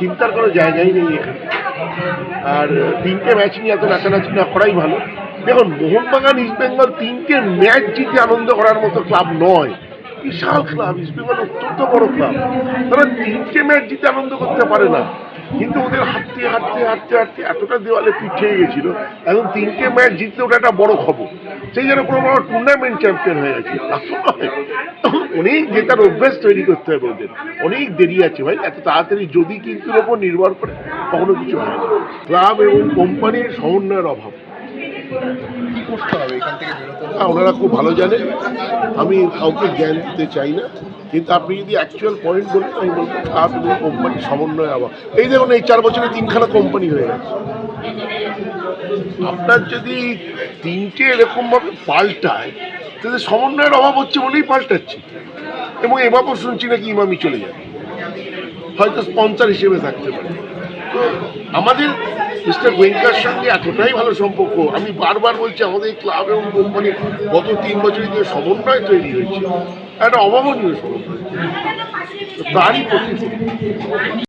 চিন্তার কোনো জায়গাই নেই এখানে। আর তিনটে ম্যাচ নিয়ে এত নাচানাচি না করাই ভালো। দেখুন, মোহনবাগান ইস্টবেঙ্গল তিনটে ম্যাচ জিতে আনন্দ করার মতো ক্লাব নয়। বিশাল ক্লাব ইস্টবেঙ্গল অত্যন্ত বড় ক্লাব তারা তিনটে ম্যাচ জিতে আনন্দ করতে পারে না। কিন্তু ওদের হাঁটতে হাঁটতে হাঁটতে হাঁটতে এতটা দেওয়ালে পিছিয়ে গেছিল। এখন তিনটে ম্যাচ জিতলে ওটা একটা বড় খবর। সেই জন্য কোনো বড় টুর্নামেন্ট চ্যাম্পিয়ন হয়ে গেছে। আসলে অনেক জেতার অভ্যাস তৈরি করতে হবে ওদের। অনেক দেরি আছে ভাই এত তাড়াতাড়ি যদি কিন্তু ওপর নির্ভর করে কখনো কিছু হয় না। ক্লাব এবং কোম্পানির সমন্বয়ের অভাব। ওনারা খুব ভালো জানেন আমি কাউকে জ্ঞান দিতে চাই না। কিন্তু আপনি যদি অ্যাকচুয়াল পয়েন্ট বলেন আমি বলব ক্লাব এবং কোম্পানির সমন্বয় অভাব। এই দেখুন এই চার বছরে তিনখানা কোম্পানি হয়ে গেছে। আপনার যদি তিনটে এরকমভাবে পাল্টায় তাহলে সমন্বয়ের অভাব হচ্ছে বলেই পাল্টাচ্ছে। এবং এভাবেও শুনছি নাকি ইমামি চলে যাবে। হয়তো স্পন্সর হিসেবে থাকতে পারে। তো আমাদের মিস্টার গোয়েঙ্কার সঙ্গে এতটাই ভালো সম্পর্ক, আমি বারবার বলছি, আমাদের ক্লাব এবং কোম্পানি গত তিন বছরের যে সমন্বয় তৈরি হয়েছে, একটা অভাবনীয় সমন্বয়। তারই প্রতিফলন